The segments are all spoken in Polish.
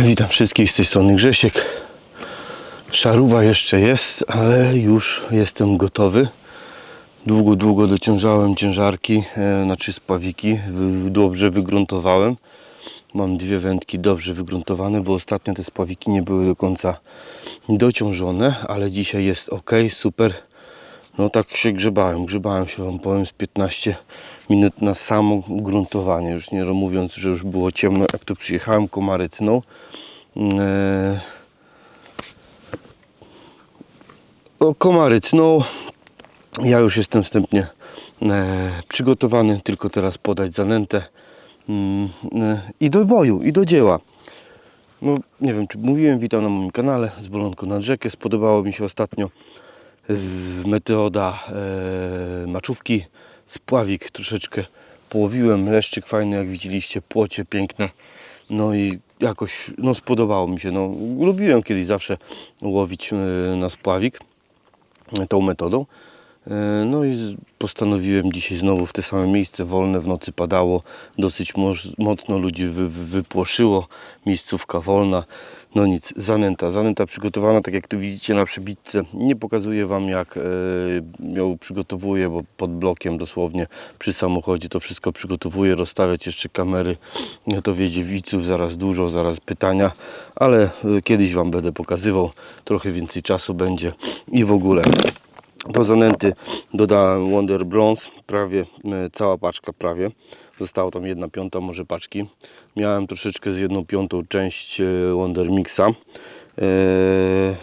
Witam wszystkich z tej strony Grzesiek. Szaruwa jeszcze jest, ale już jestem gotowy. Długo, długo dociążałem ciężarki, e, znaczy spawiki, wy- dobrze wygruntowałem. Mam dwie wędki dobrze wygruntowane, bo ostatnio te spawiki nie były do końca dociążone, ale dzisiaj jest ok, super. No tak się grzebałem, grzebałem się wam powiem z 15 minut na samo gruntowanie, już nie mówiąc, że już było ciemno, jak tu przyjechałem, komary tną. Eee, komary ja już jestem wstępnie e, przygotowany, tylko teraz podać zanętę mm, e, i do boju, i do dzieła. No, nie wiem, czy mówiłem, witam na moim kanale z Bolonką nad rzekę. Spodobało mi się ostatnio metoda e, maczówki, spławik troszeczkę połowiłem, leszczyk fajny, jak widzieliście, płocie piękne. No i jakoś, no spodobało mi się. No, lubiłem kiedyś zawsze łowić e, na spławik e, tą metodą. E, No i postanowiłem dzisiaj znowu w te same miejsce wolne, w nocy padało, dosyć mocno ludzi wy, wypłoszyło, miejscówka wolna. No nic, zanęta, zanęta przygotowana, tak jak tu widzicie na przebitce. Nie pokazuję Wam jak e, ją przygotowuję, bo pod blokiem dosłownie przy samochodzie to wszystko przygotowuję, rozstawiać jeszcze kamery, no to wiedzie widzów, zaraz dużo, zaraz pytania, ale e, kiedyś Wam będę pokazywał, trochę więcej czasu będzie i w ogóle. Do zanęty dodałem Wonder Bronze, prawie e, cała paczka prawie. Została tam jedna piąta może paczki. Miałem troszeczkę z jedną piątą część e, Wonder Mixa. E,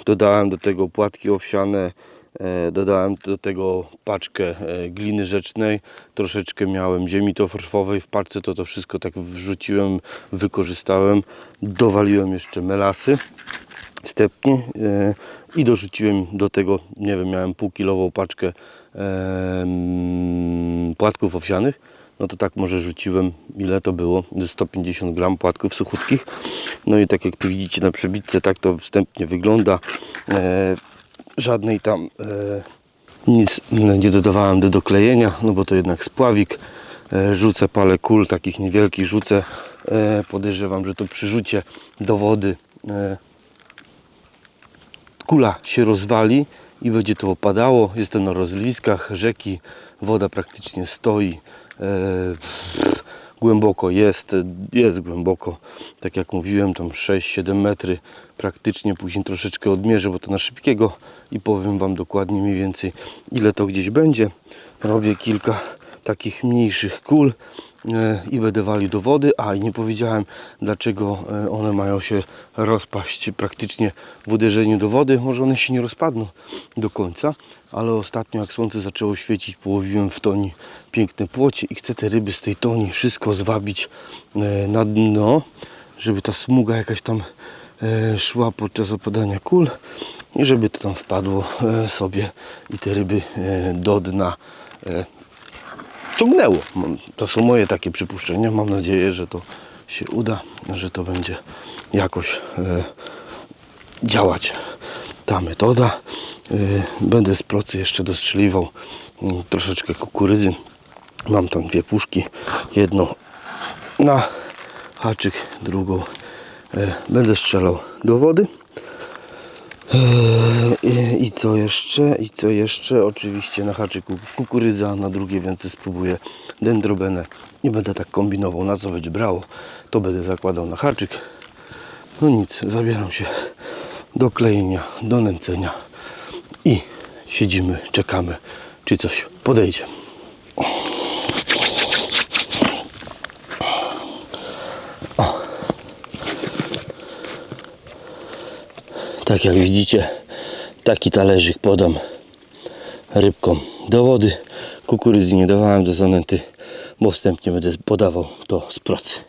dodałem do tego płatki owsiane, e, dodałem do tego paczkę gliny rzecznej. Troszeczkę miałem ziemi torfowej w paczce, to to wszystko tak wrzuciłem, wykorzystałem. Dowaliłem jeszcze melasy stepnie i dorzuciłem do tego, nie wiem, miałem półkilową paczkę płatków owsianych, no to tak może rzuciłem, ile to było, ze 150 gram płatków suchutkich, no i tak jak tu widzicie na przebitce, tak to wstępnie wygląda, e, żadnej tam e, nic nie dodawałem do doklejenia, no bo to jednak spławik, e, rzucę parę kul, takich niewielkich rzucę, e, podejrzewam, że to przy rzucie do wody e, kula się rozwali i będzie to opadało. Jestem na rozliskach rzeki, woda praktycznie stoi. E, głęboko jest, jest głęboko. Tak jak mówiłem, tam 6-7 metry praktycznie. Później troszeczkę odmierzę, bo to na szybkiego i powiem Wam dokładnie mniej więcej ile to gdzieś będzie. Robię kilka takich mniejszych kul e, i będę walił do wody. A nie powiedziałem dlaczego e, one mają się rozpaść praktycznie w uderzeniu do wody. Może one się nie rozpadną do końca, ale ostatnio jak słońce zaczęło świecić, połowiłem w toni piękne płocie i chcę te ryby z tej toni wszystko zwabić e, na dno, żeby ta smuga jakaś tam szła podczas opadania kul i żeby to tam wpadło sobie i te ryby do dna e, ciągnęło. Mam- To są moje takie przypuszczenia. Mam nadzieję, że to się uda, że to będzie jakoś e, działać ta metoda. E, będę z procy jeszcze dostrzeliwał mm, troszeczkę kukurydzy. Mam tam dwie puszki. Jedną na haczyk, drugą e, będę strzelał do wody. I, I co jeszcze? I co jeszcze? Oczywiście na haczyku kukurydza, na drugie więcej spróbuję dendrobenę i będę tak kombinował na co będzie brało. To będę zakładał na haczyk. No nic, zabieram się do klejenia, do nęcenia i siedzimy, czekamy, czy coś podejdzie. Tak jak widzicie, taki talerzyk podam rybkom do wody. Kukurydzy nie dawałem do zanęty, bo wstępnie będę podawał to z procy.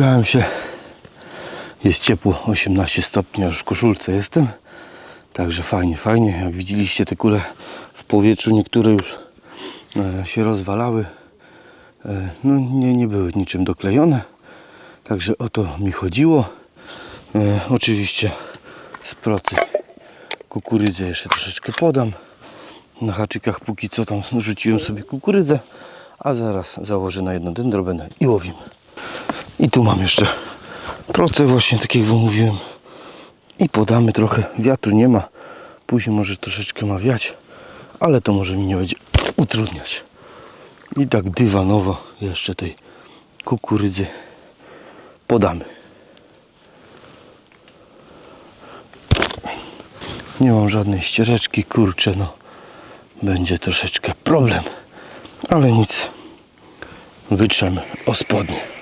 Rozgrzałem się. Jest ciepło, 18 stopni, aż w koszulce jestem. Także fajnie, fajnie. Jak widzieliście te kule w powietrzu, niektóre już e, się rozwalały. E, no nie, nie były niczym doklejone. Także o to mi chodziło. E, oczywiście z procy kukurydzę jeszcze troszeczkę podam. Na haczykach póki co tam rzuciłem sobie kukurydzę, a zaraz założę na jedno dendrobenę i łowimy. I tu mam jeszcze proce właśnie, tak jak wam mówiłem. I podamy trochę. Wiatru nie ma. Później może troszeczkę ma wiać, ale to może mi nie będzie utrudniać. I tak dywanowo jeszcze tej kukurydzy podamy. Nie mam żadnej ściereczki, kurczę, no będzie troszeczkę problem, ale nic, wytrzemy o spodnie.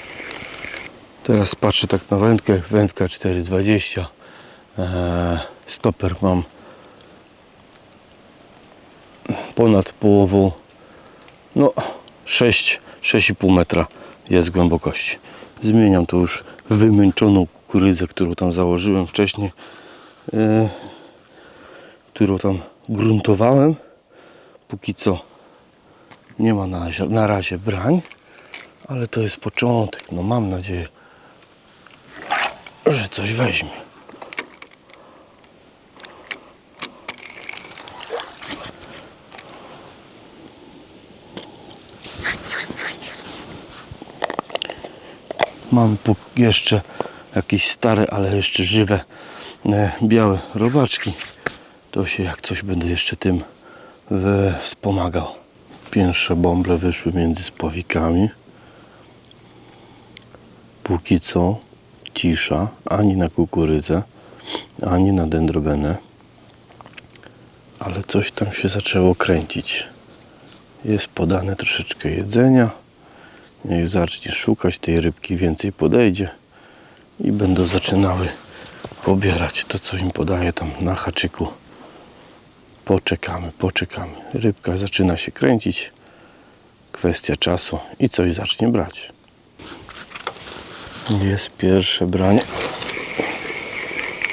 Teraz patrzę tak na wędkę, wędka 4,20, eee, stoper mam ponad połową, no 6, 6,5 metra jest głębokości. Zmieniam tu już wymęczoną kukurydzę, którą tam założyłem wcześniej, eee, którą tam gruntowałem. Póki co nie ma na razie, na razie brań, ale to jest początek. No mam nadzieję, że coś weźmie. Mam jeszcze jakieś stare, ale jeszcze żywe e, białe robaczki. To się jak coś będę jeszcze tym w- wspomagał. Pierwsze bąble wyszły między spławikami. Póki co cisza, ani na kukurydzę, ani na dendrobenę. Ale coś tam się zaczęło kręcić. Jest podane troszeczkę jedzenia. Niech zacznie szukać tej rybki, więcej podejdzie i będą zaczynały pobierać to, co im podaje tam na haczyku. Poczekamy, poczekamy. Rybka zaczyna się kręcić. Kwestia czasu i coś zacznie brać. Jest pierwsze branie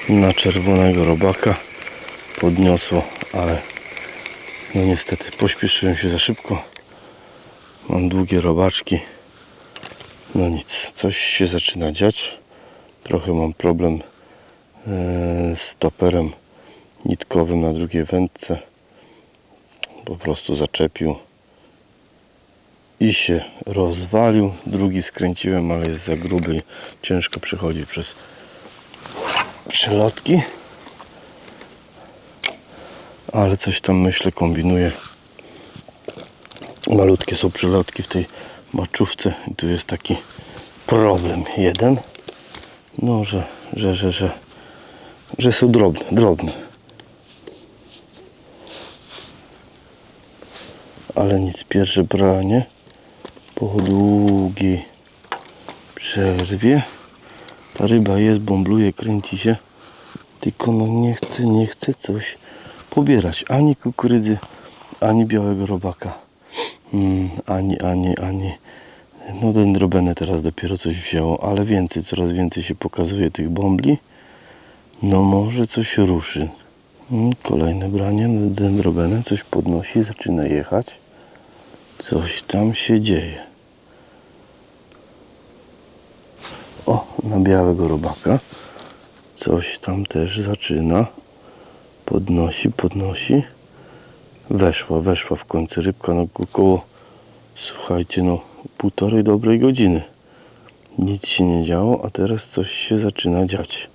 na czerwonego robaka. Podniosło, ale no niestety pośpieszyłem się za szybko. Mam długie robaczki. No nic, coś się zaczyna dziać. Trochę mam problem e, z stoperem nitkowym na drugiej wędce. Po prostu zaczepił i się rozwalił. Drugi skręciłem, ale jest za gruby i ciężko przechodzi przez przelotki. Ale coś tam myślę, kombinuję. Malutkie są przelotki w tej maczówce i tu jest taki problem jeden. No, że, że, że, że, że są drobne, drobne. Ale nic, pierwsze branie po długiej przerwie. Ta ryba jest, bąbluje, kręci się. Tylko no nie chce, nie chce coś pobierać. Ani kukurydzy, ani białego robaka. Mm, ani, ani, ani. No dendrobenę teraz dopiero coś wzięło, ale więcej, coraz więcej się pokazuje tych bombli. No może coś ruszy. Mm, Kolejne branie dendrobenę, coś podnosi, zaczyna jechać. Coś tam się dzieje. O, na białego robaka. Coś tam też zaczyna. Podnosi, podnosi. Weszła, weszła w końcu rybka no około, słuchajcie, no półtorej dobrej godziny. Nic się nie działo, a teraz coś się zaczyna dziać.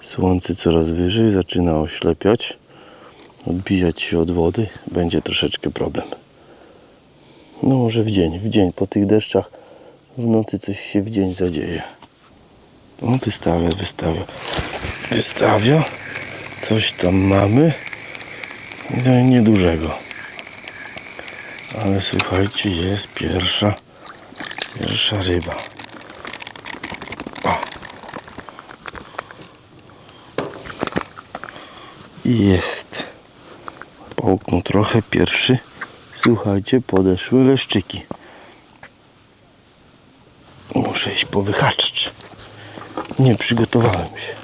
Słońce coraz wyżej, zaczyna oślepiać, odbijać się od wody. Będzie troszeczkę problem. No może w dzień, w dzień, po tych deszczach w nocy coś się w dzień zadzieje. O, wystawia, wystawia, wystawia. Coś tam mamy. No niedużego. Ale słuchajcie, jest pierwsza, pierwsza ryba. O. I jest. Połknął trochę pierwszy. Słuchajcie, podeszły leszczyki. Muszę iść po wyhaczacz. Nie przygotowałem się.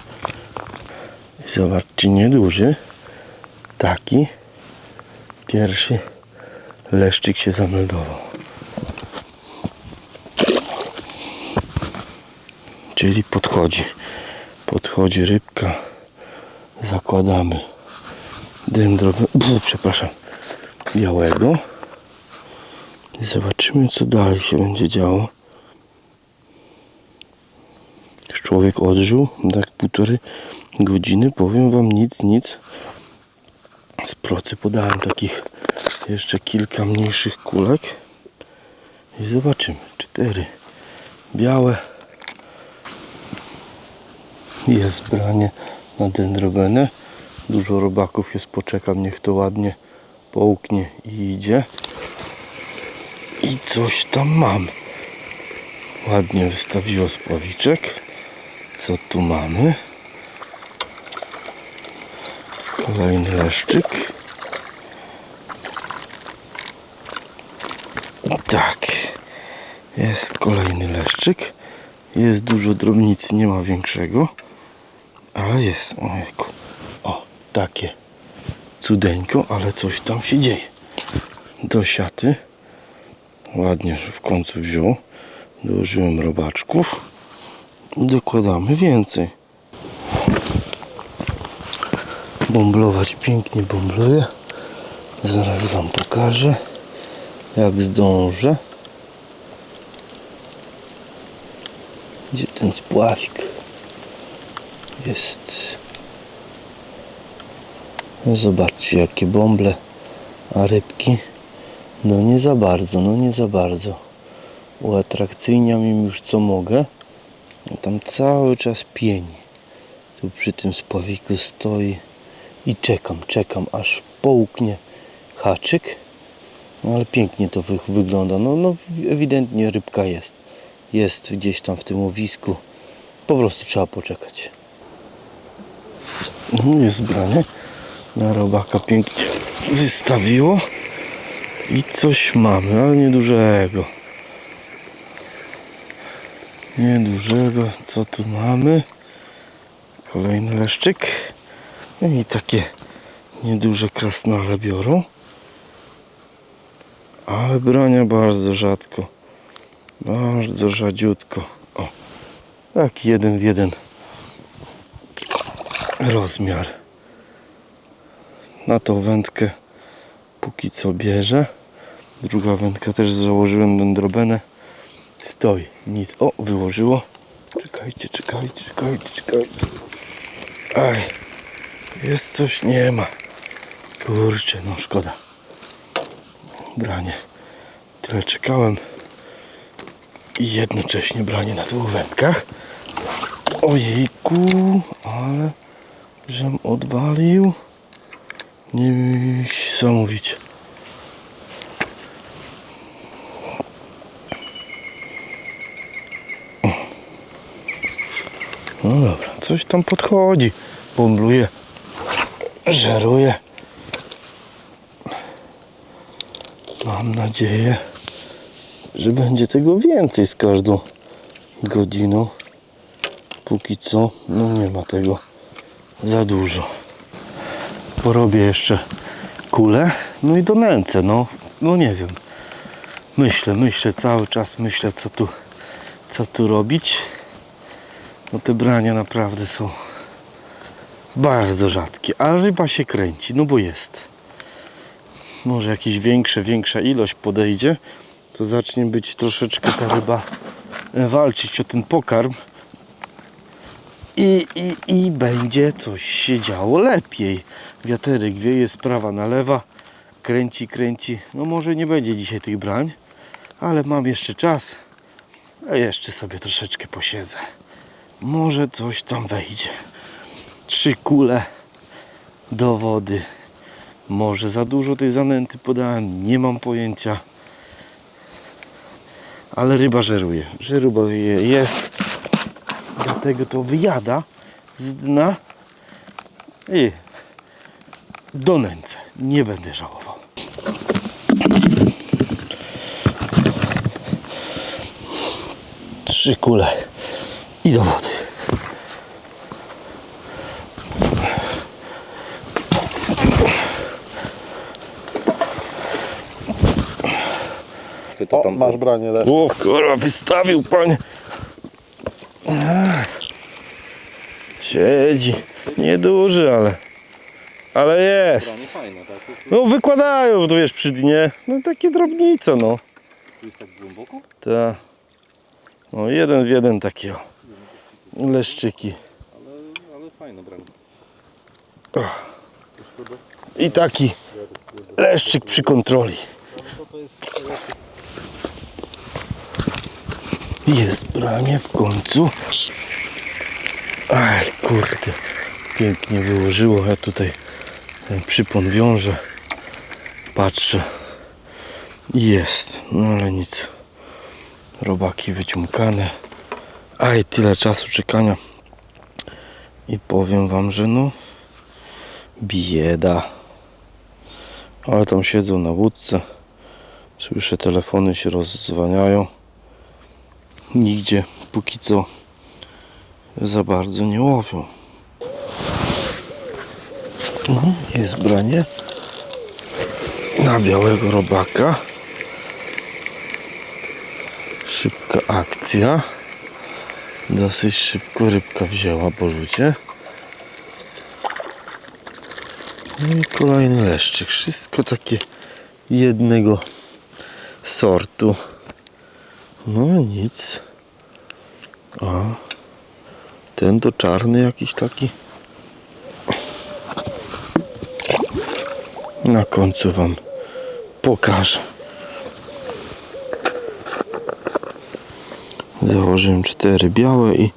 Zobaczcie, nieduży. Taki. Pierwszy leszczyk się zameldował. Czyli podchodzi. Podchodzi rybka. Zakładamy dendroben, przepraszam, białego. I zobaczymy co dalej się będzie działo. Już człowiek odżył, tak półtorej godziny. Powiem wam nic, nic. Z procy podałem takich jeszcze kilka mniejszych kulek. I zobaczymy. Cztery białe. Jest branie na dendrobenę. Dużo robaków jest, poczekam, niech to ładnie połknie i idzie. I coś tam mam. Ładnie wystawiło spławiczek. Co tu mamy? Kolejny leszczyk. Tak. Jest kolejny leszczyk. Jest dużo drobnicy, nie ma większego. Ale jest. Ojejku. O, takie. Cudeńko, ale coś tam się dzieje. Do siaty. Ładnie, w końcu wziął. Dołożyłem robaczków. Dokładamy więcej. Bomblować pięknie bombluje. Zaraz Wam pokażę, jak zdążę. Gdzie ten spławik? Jest. Zobaczcie, jakie bąble, a rybki. No nie za bardzo, no nie za bardzo. Uatrakcyjniam im już co mogę. No tam cały czas pieni. Tu przy tym spławiku stoi i czekam, czekam aż połknie haczyk. No ale pięknie to wy wygląda. No, no ewidentnie rybka jest. Jest gdzieś tam w tym łowisku. Po prostu trzeba poczekać. No jest branie. Na robaka pięknie wystawiło. I coś mamy, ale niedużego. Niedużego. Co tu mamy? Kolejny leszczyk. No I takie nieduże krasnale biorą. Ale brania bardzo rzadko. Bardzo rzadziutko. O, tak jeden w jeden rozmiar. Na tą wędkę póki co bierze. Druga wędka też założyłem dendrobenę. Stoi. Nic. O, wyłożyło. Czekajcie, czekajcie, czekajcie, czekajcie. Aj. Jest coś, nie ma. Kurczę, no szkoda. Branie. Tyle czekałem. I jednocześnie branie na dwóch wędkach. Ojejku, ale żem odwalił. Niesamowicie. No dobra, coś tam podchodzi. Bumbluje. Żeruje. Mam nadzieję, że będzie tego więcej z każdą godziną. Póki co, no nie ma tego za dużo. Porobię jeszcze kulę, no i do nęcę, no, no nie wiem. Myślę, myślę, cały czas myślę, co tu, co tu robić. No te brania naprawdę są bardzo rzadkie, a ryba się kręci, no bo jest. Może jakieś większe, większa ilość podejdzie, to zacznie być troszeczkę ta ryba e, walczyć o ten pokarm i, i, i będzie coś się działo lepiej. Wiaterek wieje z prawa na lewa, kręci, kręci. No może nie będzie dzisiaj tych brań, ale mam jeszcze czas, a jeszcze sobie troszeczkę posiedzę. Może coś tam wejdzie. Trzy kule do wody. Może za dużo tej zanęty podałem, nie mam pojęcia. Ale ryba żeruje. Ryba jest. Dlatego to wyjada z dna i do nęce. Nie będę żałował. Trzy kule i do wody. O, masz branie le. O kurwa, wystawił pan. Ach. Siedzi. Nieduży, ale. Ale jest. fajne, tak? No wykładają, bo to wiesz, przy dnie. No takie drobnice, no. Tu jest tak głęboko? Ta. No jeden w jeden takie o. Leszczyki. Ale, ale fajne branie. I taki leszczyk przy kontroli. Jest branie w końcu. Aj kurde, pięknie wyłożyło. Ja tutaj przypon wiążę. Patrzę. Jest, no ale nic. Robaki wyciumkane. Aj, tyle czasu czekania. I powiem wam, że no bieda. Ale tam siedzą na łódce. Słyszę telefony się rozdzwaniają. Nigdzie póki co za bardzo nie łowią. No, jest branie na białego robaka. Szybka akcja. Dosyć szybko rybka wzięła po rzucie. No i kolejny leszczyk. Wszystko takie jednego sortu. No nic. A ten to czarny jakiś taki. Na końcu wam pokażę. Założyłem cztery białe i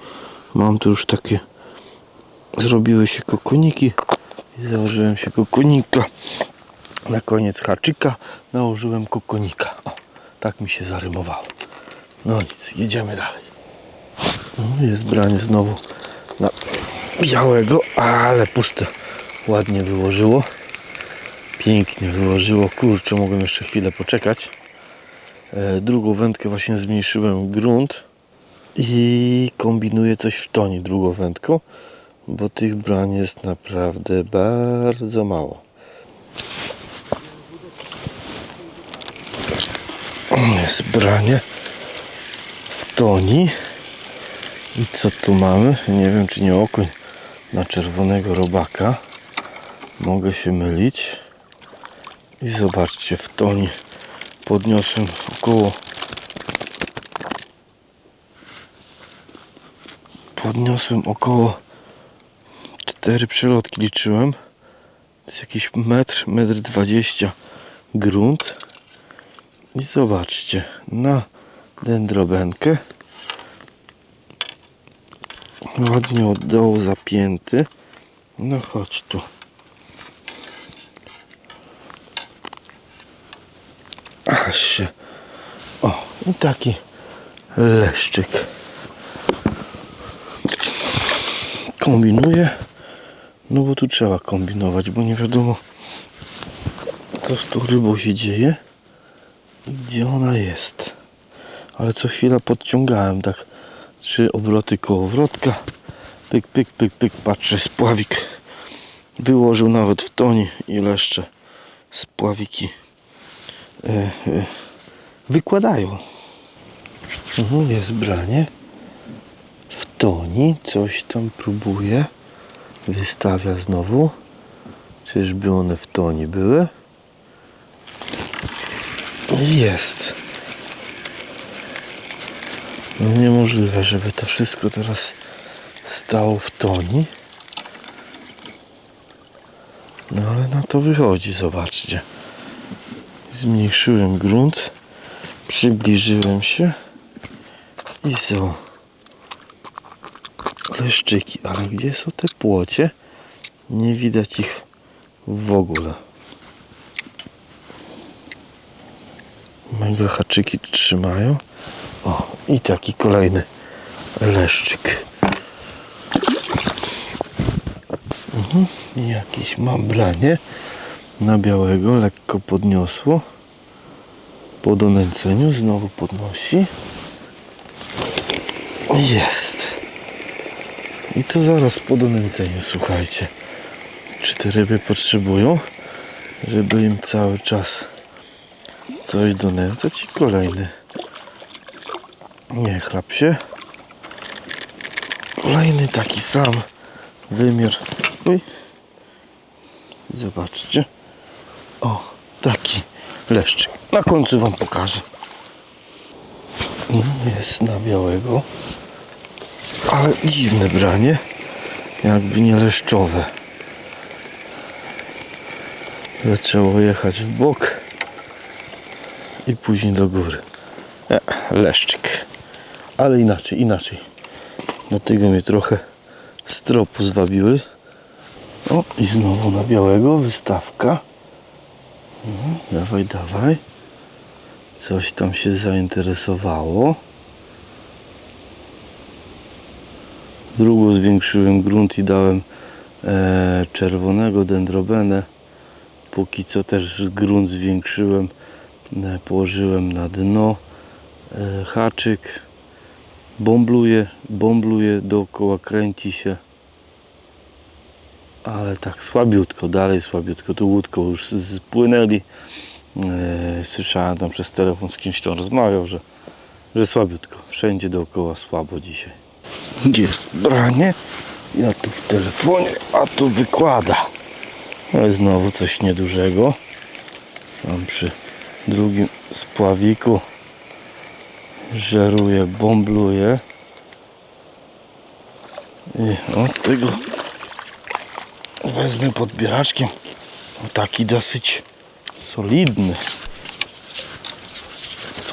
mam tu już takie zrobiły się kokoniki i założyłem się kokonika. Na koniec haczyka nałożyłem kokonika. O, tak mi się zarymowało. No nic, jedziemy dalej. No, jest branie znowu na białego, ale puste. Ładnie wyłożyło. Pięknie wyłożyło. Kurczę, mogłem jeszcze chwilę poczekać. E, drugą wędkę właśnie zmniejszyłem grunt i kombinuję coś w tonie drugą wędką, bo tych brań jest naprawdę bardzo mało. Jest branie w toni. I co tu mamy? Nie wiem, czy nie okoń na czerwonego robaka. Mogę się mylić. I zobaczcie, w toni podniosłem około podniosłem około 4 przelotki liczyłem. To jest jakiś metr, metr 20 grunt. I zobaczcie, na dendrobenkę ładnie od dołu zapięty. No chodź tu. Aż się. O, i taki leszczyk. Kombinuję. No bo tu trzeba kombinować, bo nie wiadomo co z tą rybą się dzieje i gdzie ona jest. Ale co chwila podciągałem tak trzy obroty kołowrotka. Pyk, pyk, pyk, pyk. Patrzę, spławik wyłożył nawet w toni i leszcze spławiki e, e, wykładają. Mhm, jest branie w toni. Coś tam próbuje. Wystawia znowu. Czyżby one w toni były? Jest. No niemożliwe, żeby to wszystko teraz stało w toni. No ale na to wychodzi, zobaczcie. Zmniejszyłem grunt, przybliżyłem się i są leszczyki. Ale gdzie są te płocie? Nie widać ich w ogóle. Mega haczyki trzymają. I taki kolejny leszczyk. Mhm. Jakieś mam na białego, lekko podniosło. Po donęceniu znowu podnosi. Jest. I to zaraz po donęceniu, słuchajcie. Czy te ryby potrzebują, żeby im cały czas coś donęcać i kolejny. Nie chlap się. Kolejny taki sam wymiar. Uj. Zobaczcie. O, taki leszczyk. Na końcu wam pokażę. I Jest na białego. Ale dziwne branie. Jakby nie leszczowe. Zaczęło jechać w bok i później do góry. E, leszczyk. Ale inaczej, inaczej. Dlatego mnie trochę stropu zwabiły. O, i znowu na białego wystawka. No, dawaj, dawaj. Coś tam się zainteresowało. Drugą zwiększyłem grunt i dałem e, czerwonego dendrobenę. Póki co też grunt zwiększyłem. E, położyłem na dno e, haczyk. Bombluje, bombluje dookoła, kręci się. Ale tak słabiutko, dalej słabiutko. Tu łódką już spłynęli. E, słyszałem tam przez telefon z kimś tam rozmawiał, że, że słabiutko. Wszędzie dookoła słabo dzisiaj. Gdzie jest branie? Ja tu w telefonie, a tu wykłada. Ale znowu coś niedużego. Tam przy drugim spławiku żeruje, bombluje. I od tego wezmę podbieraczkiem. Taki dosyć solidny.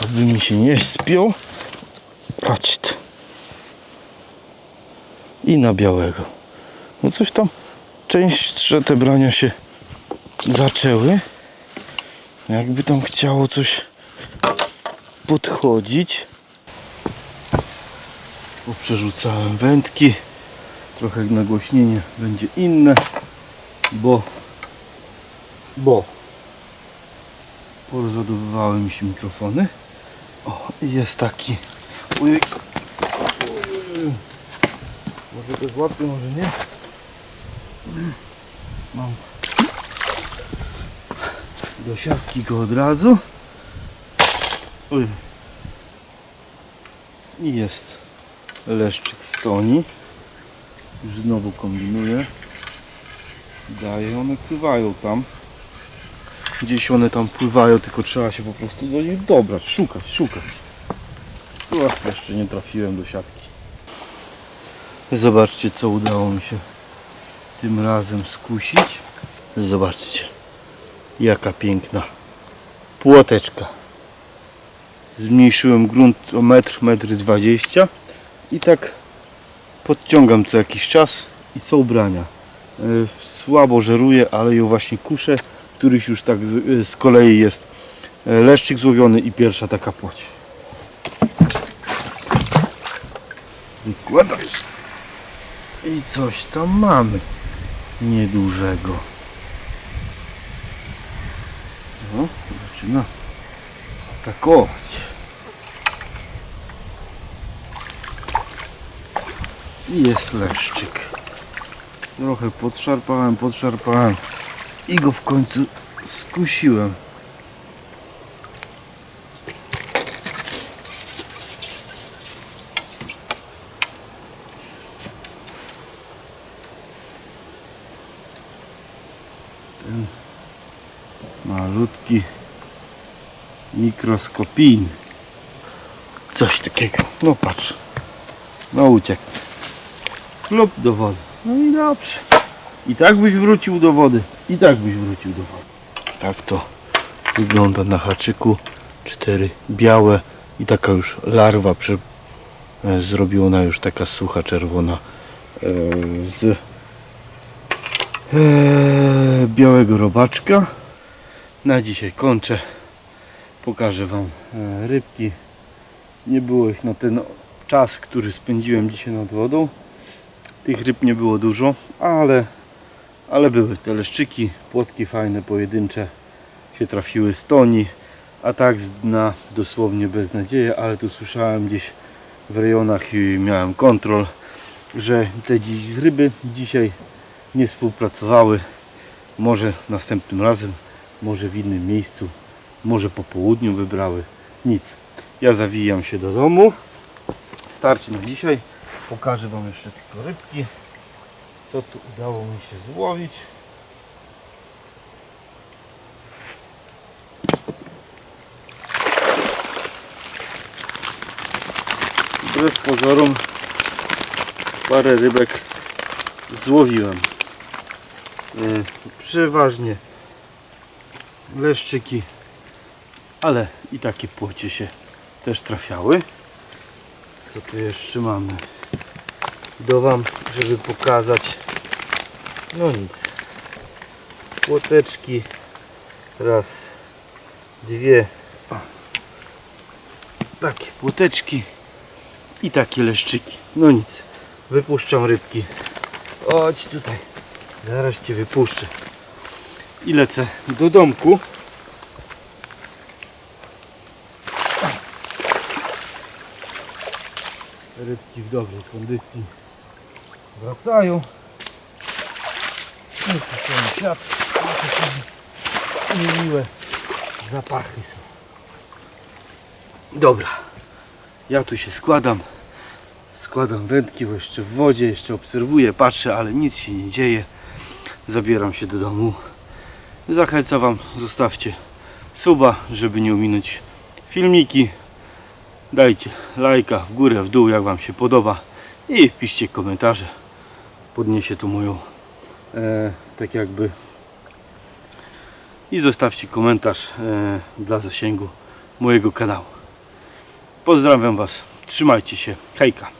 To by mi się nie spiął. Patrz. I na białego. No coś tam częstsze te brania się zaczęły. Jakby tam chciało coś podchodzić. Poprzerzucałem wędki. Trochę nagłośnienie będzie inne, bo bo porozładowywały mi się mikrofony. O, jest taki. Może go złapię, może nie. Mam do siatki go od razu. I jest leszczyk stoni. Już znowu kombinuję. Daje, one pływają tam. Gdzieś one tam pływają, tylko trzeba się po prostu do nich dobrać, szukać, szukać. O, jeszcze nie trafiłem do siatki. Zobaczcie, co udało mi się tym razem skusić. Zobaczcie, jaka piękna płoteczka. Zmniejszyłem grunt o metr, metr dwadzieścia i tak podciągam co jakiś czas i są ubrania. E, Słabo żeruje, ale ją właśnie kuszę. Któryś już tak z, e, kolei jest e, leszczyk złowiony i pierwsza taka płoć. Wykładać. I coś tam mamy niedużego. No, zaczyna atakować. I jest leszczyk. Trochę podszarpałem, podszarpałem i go w końcu skusiłem. Ten malutki mikroskopijny. Coś takiego. No patrz. No uciekł. Klub do wody. No i dobrze. I tak byś wrócił do wody. I tak byś wrócił do wody. Tak to wygląda na haczyku. Cztery białe i taka już larwa przy... e, zrobiona już taka sucha czerwona e, z e, białego robaczka. Na dzisiaj kończę. Pokażę Wam e, rybki. Nie było ich na ten czas, który spędziłem dzisiaj nad wodą. Tych ryb nie było dużo, ale, ale były te leszczyki, płotki fajne, pojedyncze się trafiły z toni, a tak z dna dosłownie beznadzieja, ale tu słyszałem gdzieś w rejonach i miałem kontrol, że te dzi- ryby dzisiaj nie współpracowały. Może następnym razem, może w innym miejscu, może po południu wybrały. Nic. Ja zawijam się do domu. Starczy na dzisiaj. Pokażę Wam jeszcze tylko rybki. Co tu udało mi się złowić. Wbrew pozorom parę rybek złowiłem. E, Przeważnie leszczyki, ale i takie płocie się też trafiały. Co tu jeszcze mamy? Do Wam, żeby pokazać. No nic. Płoteczki. Raz, dwie. O. Takie płoteczki i takie leszczyki. No nic. Wypuszczam rybki. Chodź tutaj. Zaraz Cię wypuszczę. I lecę do domku. Rybki w dobrej kondycji wracają. No to są świat. Miłe zapachy są. Dobra. Ja tu się składam. Składam wędki, bo jeszcze w wodzie, jeszcze obserwuję, patrzę, ale nic się nie dzieje. Zabieram się do domu. Zachęcam Wam, zostawcie suba, żeby nie ominąć filmiki. Dajcie lajka w górę, w dół, jak Wam się podoba. I piszcie komentarze. Podniesie to moją, e, tak jakby. I zostawcie komentarz e, dla zasięgu mojego kanału. Pozdrawiam Was. Trzymajcie się. Hejka.